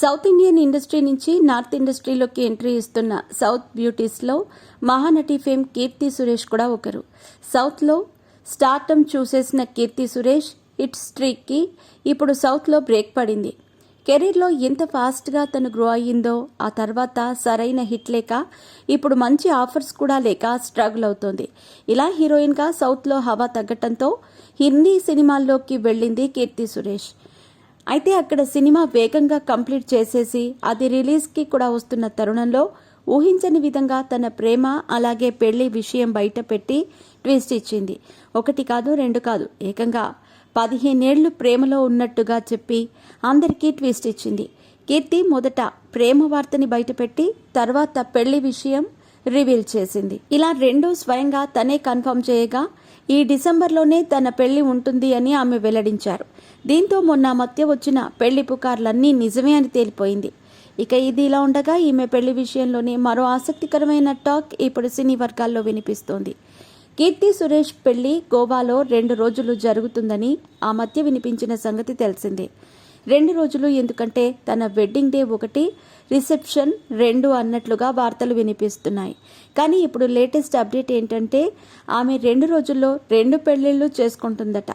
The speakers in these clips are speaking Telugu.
సౌత్ ఇండియన్ ఇండస్ట్రీ నుంచి నార్త్ ఇండస్ట్రీలోకి ఎంట్రీ ఇస్తున్న సౌత్ బ్యూటీస్లో మహానటి ఫేమ్ కీర్తి సురేష్ కూడా ఒకరు. సౌత్లో స్టార్టమ్ చూసేసిన కీర్తి సురేష్ హిట్ స్ట్రీక్కి ఇప్పుడు సౌత్లో బ్రేక్ పడింది. కెరీర్లో ఎంత ఫాస్ట్గా తను గ్రో అయ్యిందో ఆ తర్వాత సరైన హిట్ లేక ఇప్పుడు మంచి ఆఫర్స్ కూడా లేక స్ట్రగుల్ అవుతోంది. ఇలా హీరోయిన్గా సౌత్లో హవా తగ్గటంతో హిందీ సినిమాల్లోకి వెళ్ళింది కీర్తి సురేష్. అయితే అక్కడ సినిమా వేగంగా కంప్లీట్ చేసేసి అది రిలీజ్కి కూడా వస్తున్న తరుణంలో ఊహించని విధంగా తన ప్రేమ అలాగే పెళ్ళి విషయం బయట పెట్టి ట్విస్ట్ ఇచ్చింది. ఒకటి కాదు రెండు కాదు ఏకంగా పదిహేనేళ్ళు ప్రేమలో ఉన్నట్టుగా చెప్పి అందరికీ ట్విస్ట్ ఇచ్చింది. కీర్తి మొదట ప్రేమ వార్తని బయటపెట్టి తర్వాత పెళ్ళి విషయం రివీల్ చేసింది. ఇలా రెండు స్వయంగా తనే కన్ఫర్మ్ చేయగా ఈ డిసెంబర్లోనే తన పెళ్ళి ఉంటుంది అని ఆమె వెల్లడించారు. దీంతో మొన్న మధ్య వచ్చిన పెళ్ళి పుకార్లన్నీ నిజమే అని తేలిపోయింది. ఇక ఇది ఇలా ఉండగా ఈమె పెళ్ళి విషయంలోనే మరో ఆసక్తికరమైన టాక్ ఇప్పుడు సినీ వర్గాల్లో వినిపిస్తోంది. కీర్తి సురేష్ పెళ్ళి గోవాలో రెండు రోజులు జరుగుతుందని ఆ మధ్య వినిపించిన సంగతి తెలిసిందే. రెండు రోజులు ఎందుకంటే తన వెడ్డింగ్ డే ఒకటి రిసెప్షన్ రెండు అన్నట్లుగా వార్తలు వినిపిస్తున్నాయి. కానీ ఇప్పుడు లేటెస్ట్ అప్డేట్ ఏంటంటే ఆమె రెండు రోజుల్లో రెండు పెళ్ళిళ్ళు చేసుకుంటుందట.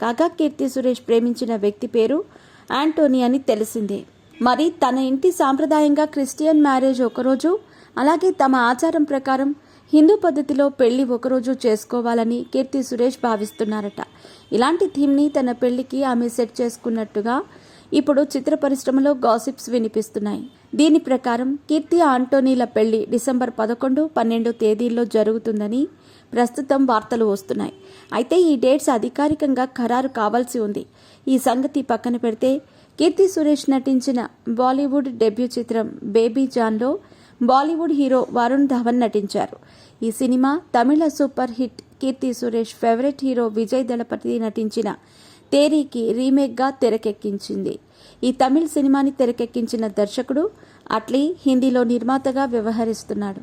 కాగా కీర్తి సురేష్ ప్రేమించిన వ్యక్తి పేరు యాంటోనీ అని తెలిసిందే. మరి తన ఇంటి సాంప్రదాయంగా క్రిస్టియన్ మ్యారేజ్ ఒకరోజు అలాగే తమ ఆచారం ప్రకారం హిందూ పద్ధతిలో పెళ్ళి ఒకరోజు చేసుకోవాలని కీర్తి సురేష్ భావిస్తున్నారట. ఇలాంటి థీమ్ని తన పెళ్ళికి ఆమె సెట్ చేసుకున్నట్టుగా ఇప్పుడు చిత్ర పరిశ్రమలో గాసిప్స్ వినిపిస్తున్నాయి. దీని ప్రకారం కీర్తి ఆంటోనీల పెళ్ళి డిసెంబర్ పదకొండు పన్నెండు తేదీల్లో జరుగుతుందని ప్రస్తుతం వార్తలు వస్తున్నాయి. అయితే ఈ డేట్స్ అధికారికంగా ఖరారు కావాల్సి ఉంది. ఈ సంగతి పక్కన పెడితే కీర్తి సురేష్ నటించిన బాలీవుడ్ డెబ్యూ చిత్రం బేబీ జాన్లో బాలీవుడ్ హీరో వరుణ్ ధవన్ నటించారు. ఈ సినిమా తమిళ super hit Keerthy Suresh favourite hero Vijay Thalapathy నటించిన తేరీకి రీమేక్గా తెరకెక్కించింది. ఈ తమిళ్ సినిమాని తెరకెక్కించిన దర్శకుడు అట్లీ హిందీలో నిర్మాతగా వ్యవహరిస్తున్నాడు.